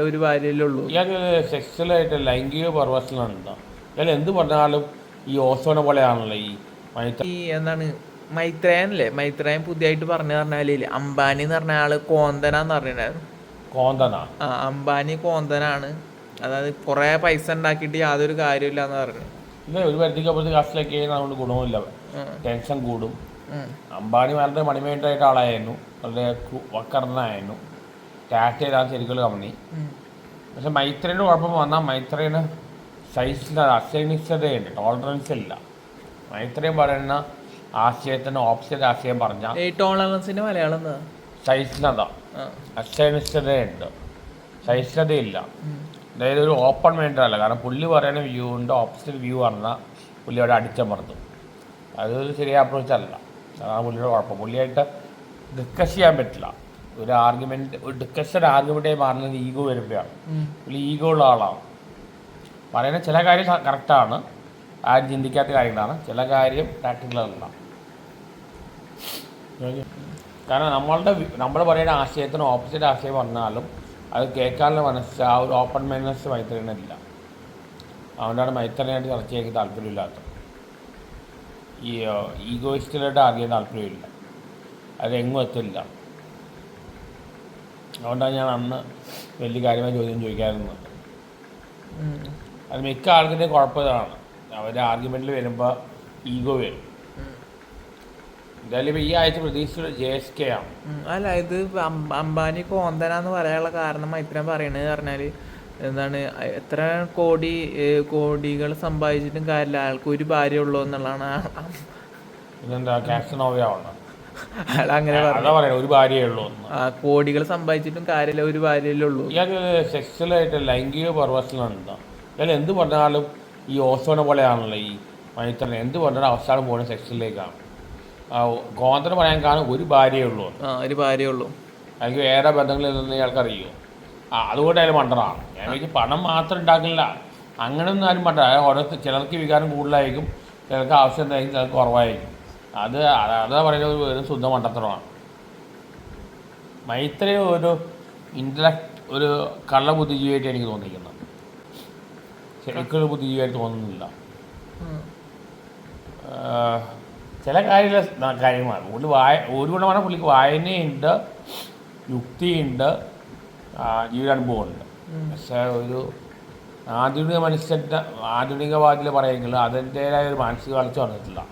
ഒരു ഭാര്യയല്ലേ ഉള്ളൂ. ഇയാൾ സെക്സ്വലായിട്ട് ലൈംഗിക പർവശനുണ്ടോ ഇയാൾ എന്ത് പറഞ്ഞാലും ഈ ഓസോണ പോലെയാണല്ലോ ഈ മൈത്ര ഈ എന്താണ് മൈത്രേയൻ അല്ലേ മൈത്രേയൻ പുതിയതായിട്ട് പറഞ്ഞു പറഞ്ഞാലേ അംബാനി എന്ന് പറഞ്ഞ ആൾ കോന്തനാന്ന് പറഞ്ഞിട്ടുണ്ടായിരുന്നു. കോന്തന? ആ അംബാനി കോന്തനാണ്. അതായത് കുറേ പൈസ ഉണ്ടാക്കിയിട്ട് യാതൊരു കാര്യമില്ല എന്ന് പറഞ്ഞു. ഇത് ഒരു പരിധിക്ക് അപ്പുറത്ത് കാശിലേക്ക് അതുകൊണ്ട് ഗുണമില്ല ടെൻഷൻ കൂടും. അംബാനി വളരെ മണിമേണ്ടായിട്ട് ആളായിരുന്നു. വളരെ കു- വക്കർണനായിരുന്നു ചെയ്താൽ ശരിക്കും കമ്പനി. പക്ഷെ മൈത്രേന്റെ കുഴപ്പം വന്നാൽ മൈത്രേന് സൈസിന്റെ അസൈനിഷ്ഠതയുണ്ട് ടോളറൻസ് ഇല്ല മൈത്രേൻ പറയുന്ന ആശയത്തിന് ഓപ്പോസിറ്റ് ആശയം പറഞ്ഞാൽ ഈ ടോളറൻസിന്റെ മലയാളം എന്താ? അസൈനിഷ്ഠതയുണ്ട്. ഇല്ല. സഹിഷ്ണുതയില്ല അതായത് ഒരു ഓപ്പൺ മൈൻഡ് അല്ല. കാരണം പുള്ളി പറയുന്ന വ്യൂ ഉണ്ട് ഓപ്പോസിറ്റ് വ്യൂ പറഞ്ഞാൽ പുള്ളി അവിടെ അടിച്ചമർത്തും. അതൊരു ശരിയായ അപ്രോച്ച് അല്ല. അതാണ് പുള്ളിയുടെ കുഴപ്പം. പുള്ളിയായിട്ട് ഡിസ്കസ് ചെയ്യാൻ പറ്റില്ല. ഒരു ആർഗ്യുമെന്റ് ഒരു ഡിസ്കഷൻ ആർഗ്യുമെന്റായി മാറുന്നത് ഈഗോ വരുമ്പോഴാണ്. പുള്ളി ഈഗോ ഉള്ള ആളാണ്. പറയുന്ന ചില കാര്യം കറക്റ്റാണ് ആരും ചിന്തിക്കാത്ത കാര്യങ്ങളാണ്. ചില കാര്യം പ്രാക്ടിക്കലാണ് കാരണം നമ്മളുടെ നമ്മൾ പറയുന്ന ആശയത്തിന് ഓപ്പോസിറ്റ് ആശയം വന്നാലും അത് കേൾക്കാനുള്ള മനസ്സ് ആ ഒരു ഓപ്പൺ മൈൻഡ്നെസ് മൈത്രിനില്ല അതുകൊണ്ടാണ് മൈത്രനായിട്ട് ചർച്ച ചെയ്യാൻ താല്പര്യമില്ലാത്തത്. ഈ ഈഗോയിസ്റ്റിലായിട്ട് ആദ്യം താല്പര്യമില്ല. അതെങ്ങും എത്തില്ല. അതുകൊണ്ടാണ് ഞാൻ അന്ന് വലിയ കാര്യമായ ചോദ്യം ചോദിക്കാറുണ്ട്. അത് മിക്ക ആൾക്കാരുടെ കുഴപ്പമാണ് അവരുടെ ആർഗ്യുമെന്റിൽ ആർഗ്യുമെന്റിൽ വരുമ്പോൾ ഈഗോ വരും. എന്തായാലും ഇപ്പം ഈ ആഴ്ച പ്രതീക്ഷിച്ചത് ജെ എസ് കെ ആണ്. അല്ല ഇത് അംബാനി കോന്തനാന്ന് പറയാനുള്ള കാരണം മൈത്രൻ പറയണത് പറഞ്ഞാൽ എന്താണ് എത്ര കോടി കോടികൾ സമ്പാദിച്ചിട്ടും കാര്യമില്ല. ആൾക്ക് ഒരു ഭാര്യ ഉള്ളൂ എന്നുള്ളതാണ് ഇതെന്താ കാക്സനോവയാവണം അയാൾ അങ്ങനെ പറഞ്ഞു. അതാ പറയുന്നത് ഒരു ഭാര്യയേ ഉള്ളൂ ആ കോടികൾ സമ്പാദിച്ചിട്ടും കാര്യമില്ല ഒരു ഭാര്യയല്ലേ ഉള്ളൂ. ഇയാൾക്ക് സെക്സ്വലായിട്ട് ലൈംഗിക പർവശനുണ്ടോ ഇയാൾ എന്ത് പറഞ്ഞാലും ഈ ഓസോണ പോലെയാണല്ലോ ഈ മൈത്രനെ. എന്ത് പറഞ്ഞാലും അവസാനം പോകുന്നത് സെക്സിലേക്കാണ് കോന്തന് പറയാൻ കാരണം ഒരു ഭാര്യയേ ഉള്ളൂ ആ ഒരു ഭാര്യയേ ഉള്ളൂ. അല്ലെങ്കിൽ വേറെ ബന്ധങ്ങളിൽ നിന്ന് ഇയാൾക്കറിയോ ആ അതുകൊണ്ട് അയാൾ മണ്ടറാണ് ഞാൻ പണം മാത്രം ഉണ്ടാക്കില്ല. അങ്ങനെയൊന്നും ആരും മണ്ടറ ഓരോ ചിലർക്ക് വികാരം കൂടുതലായിരിക്കും ചിലർക്ക് ആവശ്യം എന്തായിരിക്കും ചിലർക്ക് കുറവായിരിക്കും. അത് അത- പറയുന്നത് ഒരു വെറും ശുദ്ധ മണ്ടത്തരമാണ്. മൈത്രി ഒരു ഇന്റലക്ട് ഒരു കള്ള ബുദ്ധിജീവിയായിട്ട് എനിക്ക് തോന്നിയിരിക്കുന്നത്. ശരിക്കും ബുദ്ധിജീവിയായിട്ട് തോന്നുന്നില്ല. ചില കാര്യങ്ങൾ കാര്യമാണ് ഒരു വായ ഒരു ഗുണമാണ് പുള്ളിക്ക് വായനയുണ്ട് യുക്തിയുണ്ട് ജീവിതാനുഭവമുണ്ട്. പക്ഷേ ഒരു ആധുനിക മനുഷ്യന്റെ ആധുനികവാദിൽ പറയുമെങ്കിൽ അതിന്റേതായ ഒരു മാനസിക വളർച്ച വന്നിട്ടില്ല.